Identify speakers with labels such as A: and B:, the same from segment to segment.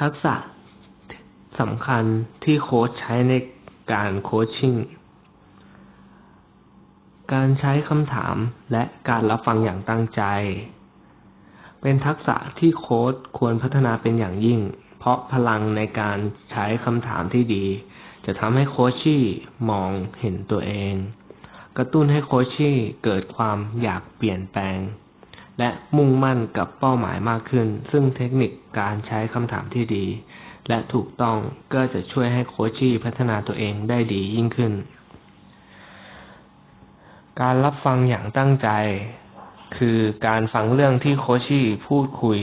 A: ทักษะสำคัญที่โค้ชใช้ในการโคชชิ่ง การใช้คำถามและการรับฟังอย่างตั้งใจ เป็นทักษะที่โค้ชควรพัฒนาเป็นอย่างยิ่ง เพราะพลังในการใช้คำถามที่ดี จะทำให้โคชชี่มองเห็นตัวเอง กระตุ้นให้โคชชี่เกิดความอยากเปลี่ยนแปลง และมุ่งมั่นกับเป้าหมายมากขึ้น ซึ่งเทคนิคการใช้คำถามที่ดี และถูกต้องก็จะช่วยให้โคชชี่พัฒนาตัวเองได้ดียิ่งขึ้น การรับฟังอย่างตั้งใจ คือการฟังเรื่องที่โคชชี่พูดคุย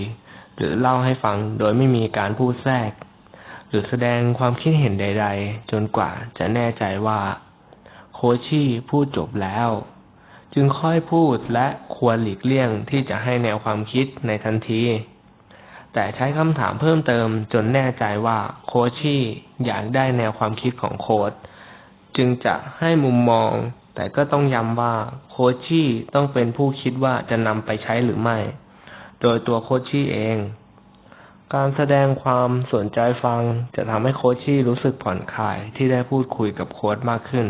A: หรือเล่าให้ฟังโดยไม่มีการพูดแทรก หรือแสดงความคิดเห็นใด ๆ จนกว่าจะแน่ใจว่า โคชชี่พูดจบแล้ว จึงค่อยพูดและควรหลีกเลี่ยงที่จะให้แนวความคิดในทันที แต่ใช้คำถามเพิ่มเติมจนแน่ใจว่าโคชี่อยากได้แนวความคิดของโค้ชจึงจะให้มุมมอง แต่ก็ต้องย้ำว่าโคชี่ต้องเป็นผู้คิดว่าจะนำไปใช้หรือไม่ โดยตัวโคชี่เอง การแสดงความสนใจฟังจะทำให้โคชี่รู้สึกผ่อนคลายที่ได้พูดคุยกับโค้ชมากขึ้น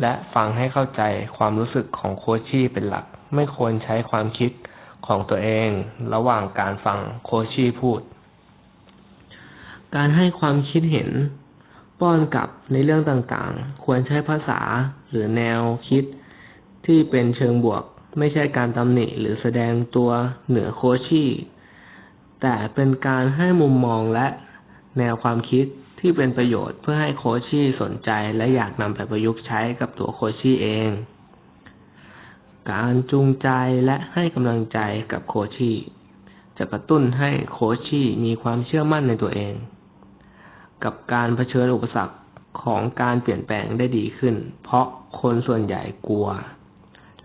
A: และฟังให้เข้าใจความรู้สึกของโคชชี่เป็นหลัก ไม่ควรใช้ความคิดของตัวเอง ระหว่างการฟังโคชชี่พูด การให้ความคิดเห็น ป้อนกลับในเรื่องต่างๆ ควรใช้ภาษาหรือแนวคิด ที่เป็นเชิงบวก ไม่ใช่การตำหนิหรือแสดงตัวเหนือโคชชี่แต่เป็นการให้มุมมองและ แนวความคิดที่เป็นประโยชน์เพื่อให้โคชี่สนใจและอยากนำไปประยุกต์ใช้กับตัวโคชี่เอง การจูงใจและให้กำลังใจกับโคชี่จะกระตุ้นให้โคชชี่มีความเชื่อมั่นในตัวเอง กับการเผชิญอุปสรรคของการเปลี่ยนแปลงได้ดีขึ้น เพราะคนส่วนใหญ่กลัว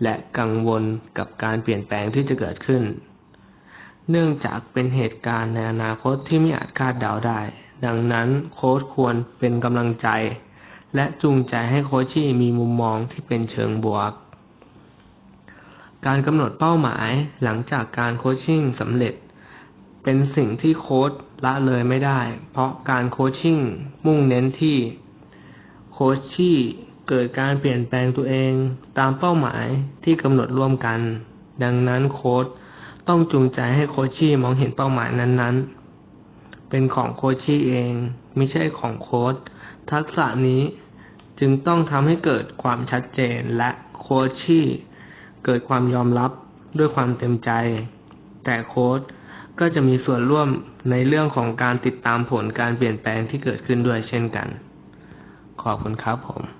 A: และกังวลกับการเปลี่ยนแปลงที่จะเกิดขึ้น เนื่องจากเป็นเหตุการณ์ในอนาคตที่ไม่อาจคาดเดาได้ ดังนั้นโค้ชควรเป็นกำลังใจ และจูงใจให้โคชชี่มีมุมมองที่เป็นเชิงบวก การกำหนดเป้าหมายหลังจากการโคชชิ่งสำเร็จ เป็นสิ่งที่โค้ชละเลยไม่ได้ เพราะการโคชชิ่งมุ่งเน้นที่โคชชี่เกิดการเปลี่ยนแปลงตัวเองตามเป้าหมายที่กำหนดร่วมกัน ดังนั้นโค้ช ต้องจูงใจให้โคชี่มองเห็นเป้าหมายนั้นๆ เป็นของโคชี่เองไม่ใช่ของโค้ชทักษะนี้จึงต้องทำให้เกิดความชัดเจนและโคชชี่เกิดความยอมรับด้วยความเต็มใจ แต่โค้ชก็จะมีส่วนร่วมในเรื่องของการติดตามผลการเปลี่ยนแปลงที่เกิดขึ้นด้วยเช่นกัน ขอบคุณครับผม